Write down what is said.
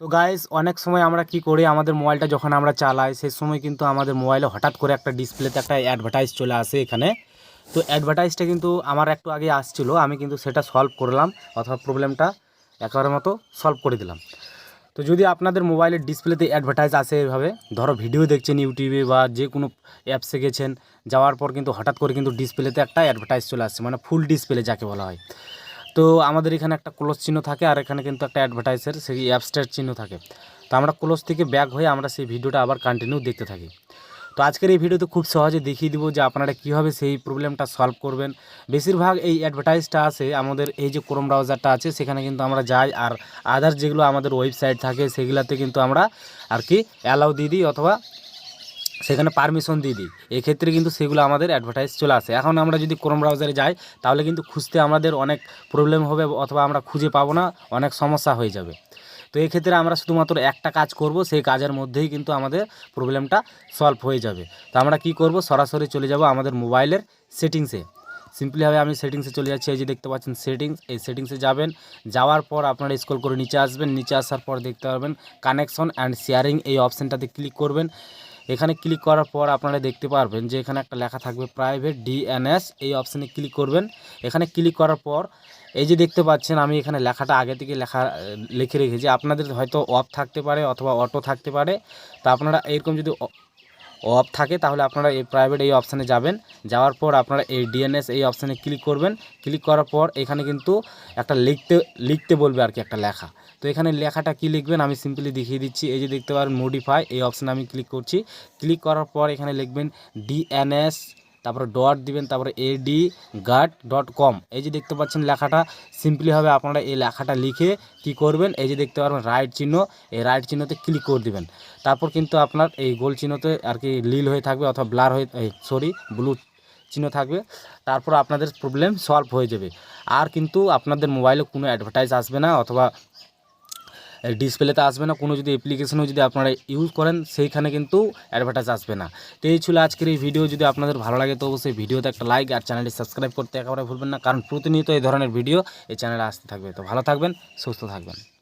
তো গাইস অনেক সময় আমরা কি করি, আমাদের মোবাইলটা যখন আমরা চালাই, সেই সময় কিন্তু আমাদের মোবাইলে হঠাৎ করে একটা ডিসপ্লেতে একটা অ্যাডভার্টাইজ চলে আসে এখানে। তো অ্যাডভার্টাইজটা কিন্তু আমার একটু আগে আসছিল, আমি কিন্তু সেটা সলভ করলাম অথবা প্রবলেমটা একেবারে মতো সলভ করে দিলাম। তো যদি আপনাদের মোবাইলের ডিসপ্লেতে অ্যাডভার্টাইজ আসে এভাবে, ধরো ভিডিও দেখছেন ইউটিউবে বা যে কোনো অ্যাপসে গেছেন, যাওয়ার পর কিন্তু হঠাৎ করে কিন্তু ডিসপ্লেতে একটা অ্যাডভার্টাইজ চলে আসছে মানে ফুল ডিসপ্লে যাকে বলা হয়। তো আমাদের এখানে একটা ক্লোজ চিহ্ন থাকে আর এখানে কিন্তু একটা অ্যাডভার্টাইজের সেই অ্যাপসটার চিহ্ন থাকে। তো আমরা ক্লোজ থেকে ব্যাক হয়ে আমরা সেই ভিডিওটা আবার কন্টিনিউ দেখতে থাকি। তো আজকের এই ভিডিওতে খুব সহজে দেখিয়ে দিব যে আপনারা কীভাবে সেই প্রবলেমটা সলভ করবেন। বেশিরভাগ এই অ্যাডভার্টাইজটা আসে আমাদের এই যে ক্রোম ব্রাউজারটা আছে, সেখানে কিন্তু আমরা যাই আর আদার্স যেগুলো আমাদের ওয়েবসাইট থাকে, সেগুলোতে কিন্তু আমরা আর কি অ্যালাউ দিয়ে দিই অথবা সেখানে পারমিশন দিয়ে দিই। এক্ষেত্রে কিন্তু সেগুলো আমাদের অ্যাডভার্টাইজ চলে আসে। এখন আমরা যদি ক্রোম ব্রাউজারে যাই, তাহলে কিন্তু খুঁজতে আমাদের অনেক প্রবলেম হবে অথবা আমরা খুঁজে পাবো না, অনেক সমস্যা হয়ে যাবে। তো এই ক্ষেত্রে আমরা শুধুমাত্র একটা কাজ করব, সেই কাজের মধ্যেই কিন্তু আমাদের প্রবলেমটা সলভ হয়ে যাবে। তো আমরা কি করব? সরাসরি চলে যাব আমাদের মোবাইলের সেটিংসে সিম্পলিভাবে আমি সেটিংসে চলে যাচ্ছি, এই যে দেখতে পাচ্ছেন সেটিংস এই সেটিংসে যাবেন। যাওয়ার পর আপনারা স্ক্রল করে নিচে আসবেন। নিচে আসার পর দেখতে পারবেন কানেকশন অ্যান্ড শেয়ারিং এই অপশানটাতে ক্লিক করবেন। এখানে ক্লিক করার পর আপনারা দেখতে পারবেন যে এখানে একটা লেখা থাকবে প্রাইভেট ডিএনএস এই অপশানে ক্লিক করবেন। এখানে ক্লিক করার পর এই যে দেখতে পাচ্ছেন, আমি এখানে লেখাটা আগে থেকে লেখা, লিখে রেখেছি। আপনাদের হয়তো অফ থাকতে পারে অথবা অটো থাকতে পারে। তা আপনারা এরকম যদি অফ থাকে, তাহলে আপনারা এই প্রাইভেট এই অপশানে যাবেন। যাওয়ার পর আপনারা এই ডিএনএস এই অপশানে ক্লিক করবেন। ক্লিক করার পর এখানে কিন্তু একটা লিখতে লিখতে বলবে আর কি একটা লেখা। তো এখানে লেখাটা কি লিখবেন আমি সিম্পলি দেখিয়ে দিচ্ছি। এই যে দেখতে পারেন মডিফাই এই অপশানে আমি ক্লিক করছি। ক্লিক করার পর এখানে লিখবেন ডিএনএস তারপরে ডট দিবেন, তারপরে এডি গার্ড ডট কম এই যে দেখতে পাচ্ছেন লেখাটা সিম্পলি হবে আপনারা এই লেখাটা লিখে কি করবেন, এই যে দেখতে পারবেন রাইট চিহ্ন, এই রাইট চিহ্নতে ক্লিক করে দিবেন। তারপর কিন্তু আপনার এই গোল চিহ্নতে আর কি লীল হয়ে থাকবে অথবা ব্লার হয়ে সরি ব্লু চিহ্ন থাকবে। তারপর আপনাদের প্রবলেম সলভ হয়ে যাবে। আর কিন্তু আপনাদের মোবাইলে কোনো অ্যাডভার্টাইজ আসবে না, অথবা ডিসপ্লেতে আসবে না। কোনো যদি অ্যাপ্লিকেশনও যদি আপনারা ইউজ করেন, সেইখানে কিন্তু অ্যাডভার্টাইজ আসবে না। তো এই ছিল আজকের এই ভিডিও যদি আপনাদের ভালো লাগে, তো অবশ্যই ভিডিওতে একটা লাইক আর চ্যানেলটি সাবস্ক্রাইব করতে একেবারে ভুলবেন না। কারণ প্রতিনিয়ত এই ধরনের ভিডিও এই চ্যানেলে আসতে থাকবে। তো ভালো থাকবেন, সুস্থ থাকবেন।